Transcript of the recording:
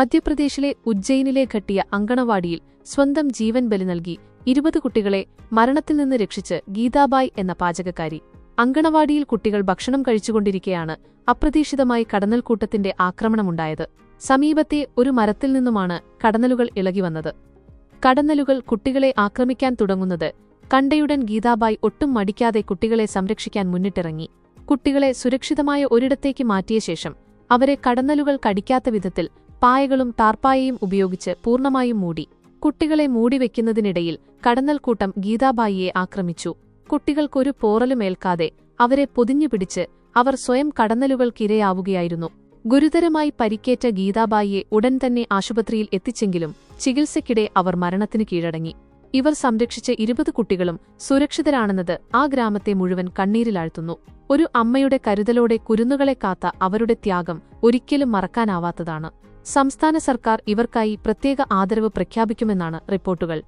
മധ്യപ്രദേശിലെ ഉജ്ജയിനിലെ ഘട്ടിയ അങ്കണവാടിയിൽ സ്വന്തം ജീവൻ ബലി നൽകി ഇരുപത് കുട്ടികളെ മരണത്തിൽ നിന്ന് രക്ഷിച്ച് ഗീതാബായ് എന്ന പാചകക്കാരി. അങ്കണവാടിയിൽ കുട്ടികൾ ഭക്ഷണം കഴിച്ചുകൊണ്ടിരിക്കെയാണ് അപ്രതീക്ഷിതമായി കടന്നൽക്കൂട്ടത്തിന്റെ ആക്രമണമുണ്ടായത്. സമീപത്തെ ഒരു മരത്തിൽ നിന്നുമാണ് കടന്നലുകൾ ഇളകിവന്നത് കടന്നലുകൾ കുട്ടികളെ ആക്രമിക്കാൻ തുടങ്ങുന്നത് കണ്ടയുടൻ ഗീതാബായ് ഒട്ടും മടിക്കാതെ കുട്ടികളെ സംരക്ഷിക്കാൻ മുന്നിട്ടിറങ്ങി. കുട്ടികളെ സുരക്ഷിതമായ ഒരിടത്തേക്ക് മാറ്റിയ ശേഷം അവരെ കടന്നലുകൾ കടിക്കാത്ത വിധത്തിൽ പായകളും ടാർപ്പായയും ഉപയോഗിച്ച് പൂർണമായും മൂടി. കുട്ടികളെ മൂടിവെക്കുന്നതിനിടയിൽ കടന്നൽക്കൂട്ടം ഗീതാബായിയെ ആക്രമിച്ചു. കുട്ടികൾക്കൊരു പോറലുമേൽക്കാതെ അവരെ പൊതിഞ്ഞുപിടിച്ച് അവർ സ്വയം കടന്നലുകൾക്കിരയാവുകയായിരുന്നു. ഗുരുതരമായി പരിക്കേറ്റ ഗീതാബായിയെ ഉടൻ തന്നെ ആശുപത്രിയിൽ എത്തിച്ചെങ്കിലും ചികിത്സയ്ക്കിടെ അവർ മരണത്തിന് കീഴടങ്ങി. ഇവർ സംരക്ഷിച്ച ഇരുപത് കുട്ടികളും സുരക്ഷിതരാണെന്നത് ആ ഗ്രാമത്തെ മുഴുവൻ കണ്ണീരിലാഴ്ത്തുന്നു. ഒരു അമ്മയുടെ കരുതലോടെ കുരുന്നുകളെ കാത്ത അവരുടെ ത്യാഗം ഒരിക്കലും മറക്കാനാവാത്തതാണ്. സംസ്ഥാന സർക്കാർ ഇവർക്കായി പ്രത്യേക ആദരവ് പ്രഖ്യാപിക്കുമെന്നാണ് റിപ്പോർട്ടുകൾ